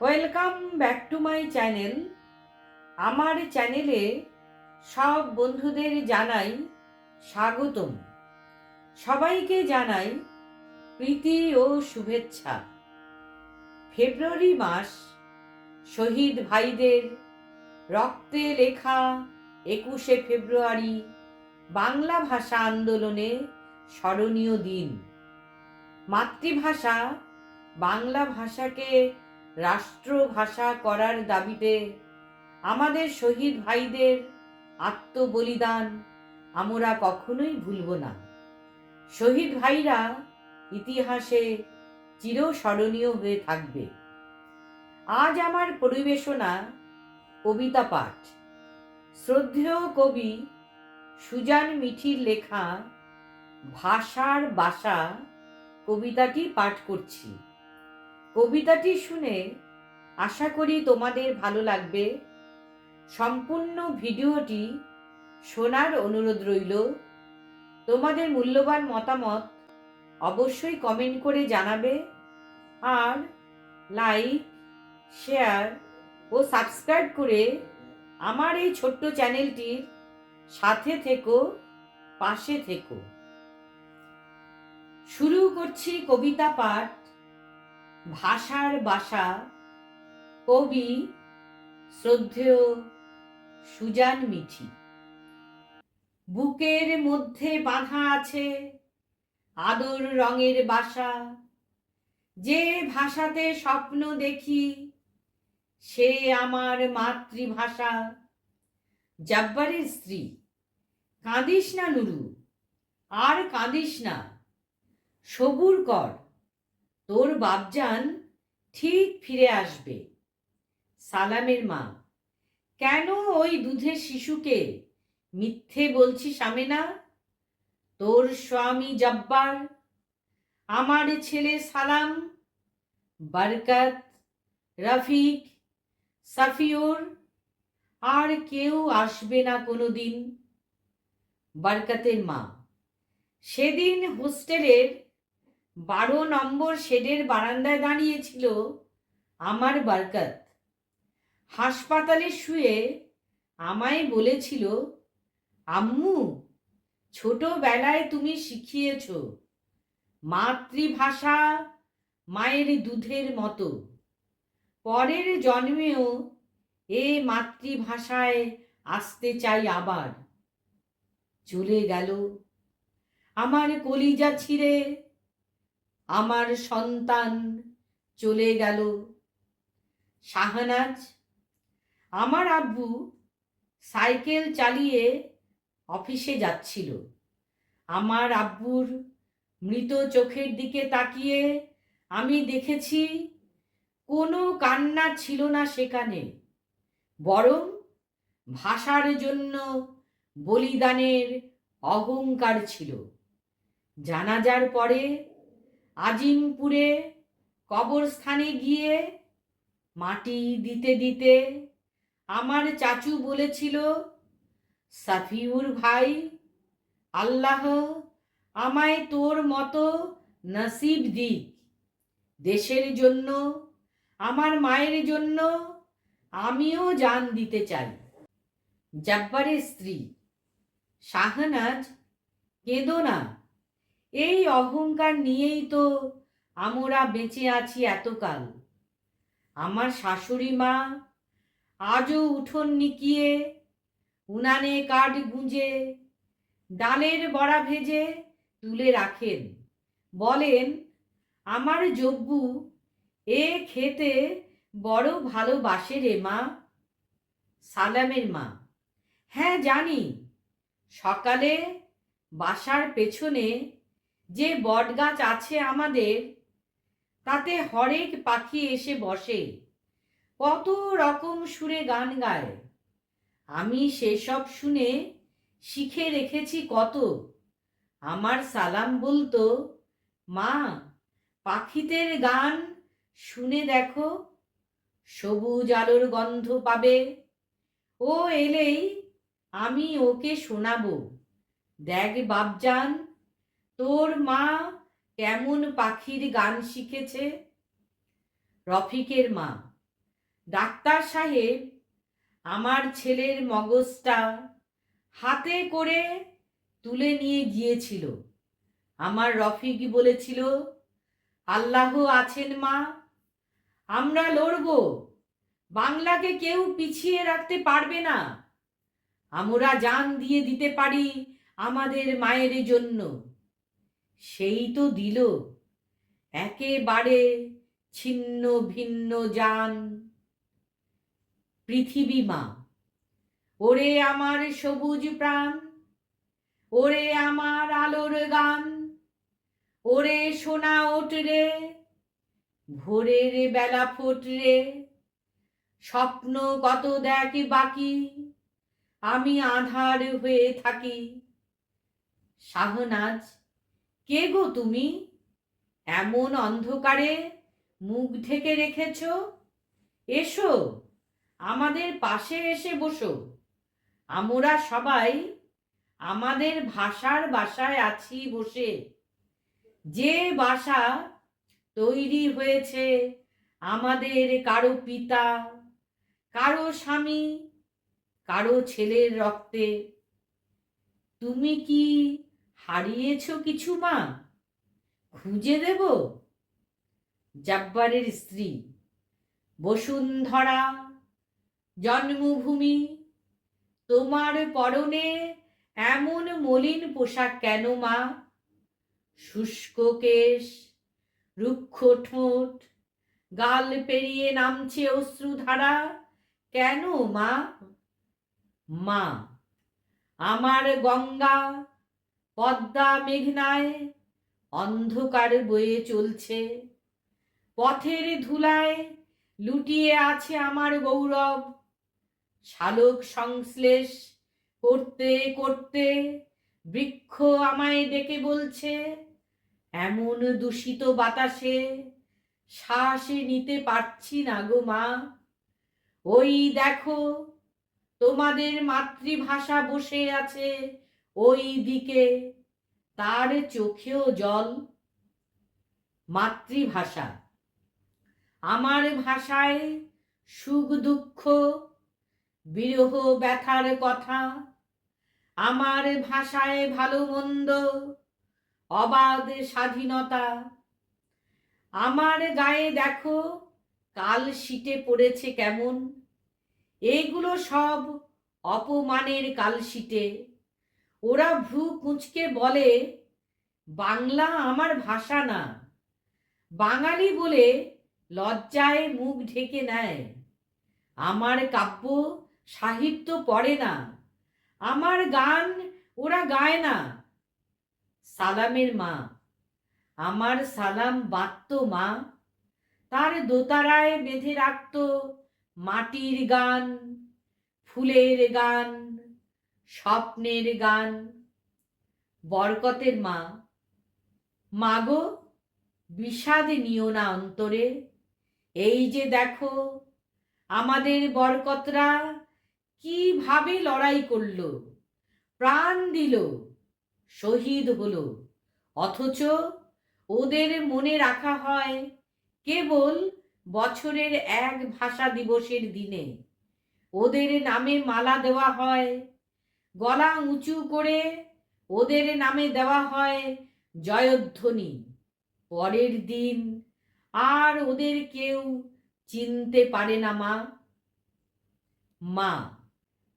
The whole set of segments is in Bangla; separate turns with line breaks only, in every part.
Welcome back to my channel আমার চ্যানেলে সব বন্ধুদের জানাই স্বাগতম। সবাইকে জানাই প্রীতি ও শুভেচ্ছা। ফেব্রুয়ারি মাস, শহীদ ভাইদের রক্তে লেখা একুশে ফেব্রুয়ারি, বাংলা ভাষা আন্দোলনে স্মরণীয় দিন। মাতৃভাষা বাংলা ভাষাকে রাষ্ট্রভাষা করার দাবিতে আমাদের শহীদ ভাইদের আত্মবলিদান আমরা কখনোই ভুলব না। শহীদ ভাইরা ইতিহাসে চিরস্মরণীয় হয়ে থাকবে। আজ আমার পরিবেশনা কবিতা পাঠ। শ্রদ্ধেয় কবি সুজান মিঠির লেখা ভাষার বাসা কবিতাটি পাঠ করছি। কবিতাটি শুনে আশা করি তোমাদের ভালো লাগবে। সম্পূর্ণ ভিডিওটি শোনার অনুরোধ রইল। তোমাদের মূল্যবান মতামত অবশ্যই কমেন্ট করে জানাবে আর লাইক শেয়ার ও সাবস্ক্রাইব করে আমার এই ছোট্ট চ্যানেলটির সাথে থেকো, পাশে থেকো। শুরু করছি কবিতা পাঠ। ভাষার বাসা, কবি, শ্রদ্ধেয় সুজান মিঠি। বুকের মধ্যে বাঁধা আছে আদর রঙের বাসা। যে ভাষাতে স্বপ্ন দেখি, সে আমার মাতৃভাষা। জাব্বারের স্ত্রী, কাঁদিস না নুরু, আর কাঁদিস না, সবুর কর। তোর বাপজান ঠিক ফিরে আসবে। সালামের মা, কেন ওই দুধের শিশুকে মিথ্যে বলছিস আমি না তোর স্বামী জব্বার, আমার ছেলে সালাম, বরকত, রফিক, সাফিউর, আর কেউ আসবে না কোনো দিন বরকতের মা, সেদিন হোস্টেলের বারো নম্বর শেডের বারান্দায় দাঁড়িয়েছিল আমার বারকাত। হাসপাতালে শুয়ে আমায় বলেছিল, আম্মু, ছোটবেলায় তুমি শিখিয়েছ মাতৃভাষা মায়ের দুধের মতো। পরের জন্মেও এ মাতৃভাষায় আসতে চাই আবার। চলে গেল। আমার কলিজা ছিঁড়ে আমার সন্তান চলে গেল। শাহনাজ, আমার আব্বু সাইকেল চালিয়ে অফিসে যাচ্ছিল। আমার আব্বুর মৃত চোখের দিকে তাকিয়ে আমি দেখেছি, কোনো কান্না ছিল না সেখানে, বরং ভাষার জন্য বলিদানের অহংকার ছিল। জানাজার পরে আজিমপুরে কবরস্থানে গিয়ে মাটি দিতে দিতে আমার চাচু বলেছিল, সাফিউর ভাই, আল্লাহ আমায় তোর মতো নসিব দিক। দেশের জন্য, আমার মায়ের জন্য আমিও জান দিতে চাই। জব্বারের স্ত্রী শাহনাজ কেঁদো না। এই অহংকার নিয়েই তো আমরা বেঁচে আছি এতকাল। আমার শাশুড়ি মা আজও উঠোন নিকিয়ে উনানে কাঠ গুঁজে, ডালের বড়া ভেজে তুলে রাখেন। বলেন, আমার জব্বু এ খেতে বড় ভালোবাসে রে মা। সালামের মা হ্যাঁ জানি, সকালে বাসার পেছনে যে বটগাছ আছে আমাদের, তাতে হরেক পাখি এসে বসে। কত রকম সুরে গান গায়। আমি সেসব শুনে শিখে রেখেছি কত। আমার সালাম বলতো, মা, পাখিদের গান শুনে দেখো, সবুজ আলোর গন্ধ পাবে। ও এলেই আমি ওকে শোনাবো। দেখ বাপজান তোর মা কেমন পাখির গান শিখেছে? রফিকের মা, ডাক্তার সাহেব, আমার ছেলের মগজটা হাতে করে তুলে নিয়ে গিয়েছিল। আমার রফিক বলেছিল, আল্লাহ আছেন মা, আমরা লড়ব। বাংলাকে কেউ পিছিয়ে রাখতে পারবে না। আমরা জান দিয়ে দিতে পারি আমাদের মায়ের জন্য। সেই তো দিল। একেবারে ছিন্ন ভিন্ন জান পৃথিবী মা, ওরে আমার সবুজ প্রাণ, ওরে আমার আলোর গান, ওরে সোনা ওটরে ভোরের বেলা ফোটরে, স্বপ্ন কত দেখ বাকি, আমি আধার হয়ে থাকি। শাহনাজ কে গো তুমি? এমন অন্ধকারে মুখ ঢেকে রেখেছ? এসো, আমাদের পাশে এসে বসো। আমরা সবাই আমাদের ভাষার বাসায় আছি বসে। যে বাসা তৈরি হয়েছে আমাদের কারও পিতা, কারও স্বামী, কারও ছেলের রক্তে। তুমি কি হারিয়েছ কিছু মা? খুঁজে দেব? জাব্বারের স্ত্রী, বসুন্ধরা জন্মভূমি, তোমার পরনে এমন মলিন পোশাক কেন মা? শুষ্ক কেশ, রুক্ষ ঠোঁট, গাল পেরিয়ে নামছে অশ্রুধারা কেন মা? মা, আমার গঙ্গা পদ্মা মেঘনায় অন্ধকার বয়ে চলছে। পথের ধুলায় লুটিয়ে আছে আমার গৌরব। শালক সংশ্লেষ করতে করতে বৃক্ষ আমায় ডেকে বলছে, এমন দূষিত বাতাসে শ্বাস নিতে পারছি না গো মা। ওই দেখো, তোমাদের মাতৃভাষা বসে আছে ওই দিকে তার চোখেও জল। মাতৃভাষা। আমার ভাষায় সুখ দুঃখ, বিরহ ব্যথার কথা। আমার ভাষায় ভালো মন্দ, অবাধ স্বাধীনতা। আমার গায়ে দেখো কাল শীটে পড়েছে কেমন। এইগুলো সব অপমানের কালশিটে। ওরা ভ্রু কুঁচকে বলে, বাংলা আমার ভাষা না। বাঙালি বলে লজ্জায় মুখ ঢেকে নেয়। আমার কাব্য সাহিত্য পড়ে না। আমার গান ওরা গায় না। সালামের মা, আমার সালাম বাঁধত মা। তার দোতারায় বেঁধে রাখত মাটির গান, ফুলের গান। স্বপ্নের গান, বরকতের মা। মাগো, বিষাদ নিও না অন্তরে। এই যে দেখো, আমাদের বরকতরা কীভাবে লড়াই করল, প্রাণ দিল, শহীদ হলো। অথচ ওদের মনে রাখা হয় কেবল বছরের এক ভাষা দিবসের দিনে। ওদের নামে মালা দেওয়া হয় গলা উঁচু করে ওদের নামে দেওয়া হয় জয়ধ্বনি। পরের দিন আর ওদের কেউ চিনতে পারে না মা। মা,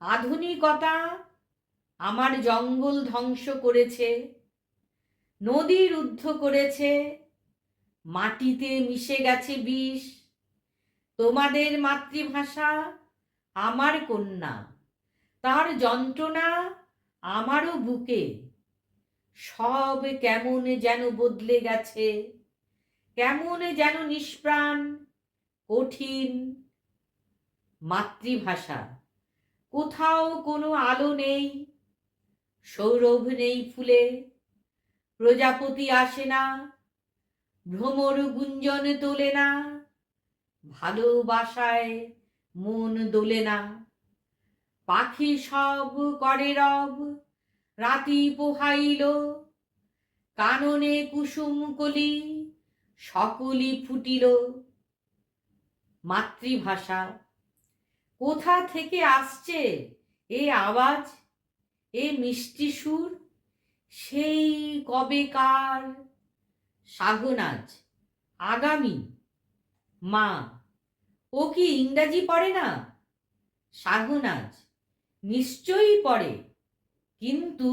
আধুনিকতা আমার জঙ্গল ধ্বংস করেছে, নদী রুদ্ধ করেছে, মাটিতে মিশে গেছে বিষ। তোমাদের মাতৃভাষা আমার কন্যা। তার যন্ত্রণা আমারও বুকে। সব কেমন যেন বদলে গেছে, কেমন যেন নিষ্প্রাণ, কঠিন মাতৃভাষা। কোথাও কোনো আলো নেই, সৌরভ নেই ফুলে, প্রজাপতি আসে না, ভ্রমর গুঞ্জন তোলে না, ভালোবাসায় মন দোলে না। পাখি সব করে রব, রাতি পোহাইল। কাননে কুসুম কলি সকলি ফুটিল। মাতৃভাষা, কোথা থেকে আসছে এ আওয়াজ, এ মিষ্টি সুর? সেই কবে কবেকার সাগনাজ, আগামী মা। ও কি ইংরাজি পড়ে না? সাগনাজ নিশ্চয়ই পড়ে, কিন্তু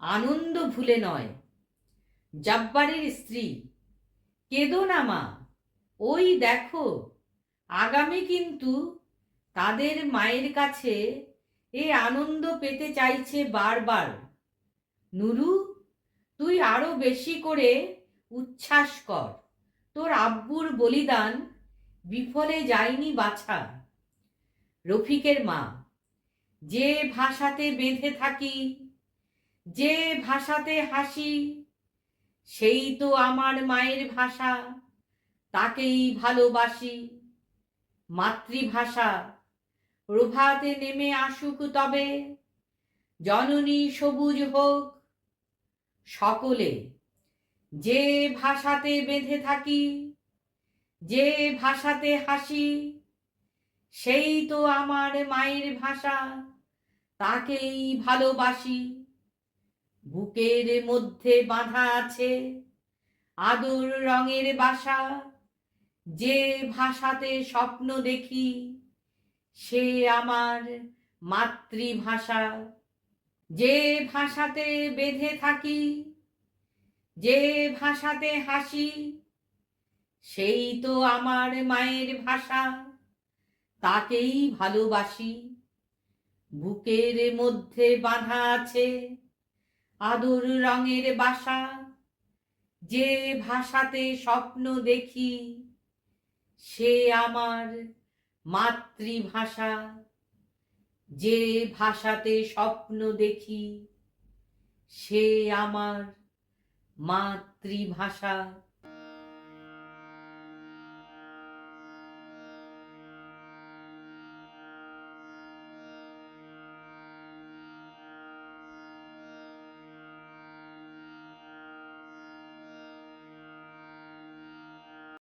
আনন্দ ভুলে নয়। জব্বারের স্ত্রী, কেদো না মা, ওই দেখো, আগামী কিন্তু তাদের মায়ের কাছে এ আনন্দ পেতে চাইছে বারবার। নুরু, তুই আরও বেশি করে উচ্ছ্বাস কর, তোর আব্বুর বলিদান বিফলে যায়নি বাছা। রফিকের মা যে ভাষাতে বেঁধে থাকি, যে ভাষাতে হাসি, সেই তো আমার মায়ের ভাষা, তাকেই ভালোবাসি। মাতৃভাষা, প্রভাতে নেমে আসুক তবে, জননী সবুজ হোক। সকলে, যে ভাষাতে বেঁধে থাকি, যে ভাষাতে হাসি সেই তো আমার মায়ের ভাষা, তাকেই ভালোবাসি। বুকের মধ্যে বাঁধা আছে আদর রঙের বাসা, যে ভাষাতে স্বপ্ন দেখি সে আমার মাতৃভাষা। যে ভাষাতে বেঁধে থাকি, যে ভাষাতে হাসি, সেই তো আমার মায়ের ভাষা। তাকেই ভালোবাসি। বুকের মধ্যে বাঁধা আছে আদর রঙের বাসা। যে ভাষাতে স্বপ্ন দেখি, সে আমার মাতৃভাষা। যে ভাষাতে স্বপ্ন দেখি, সে আমার মাতৃভাষা।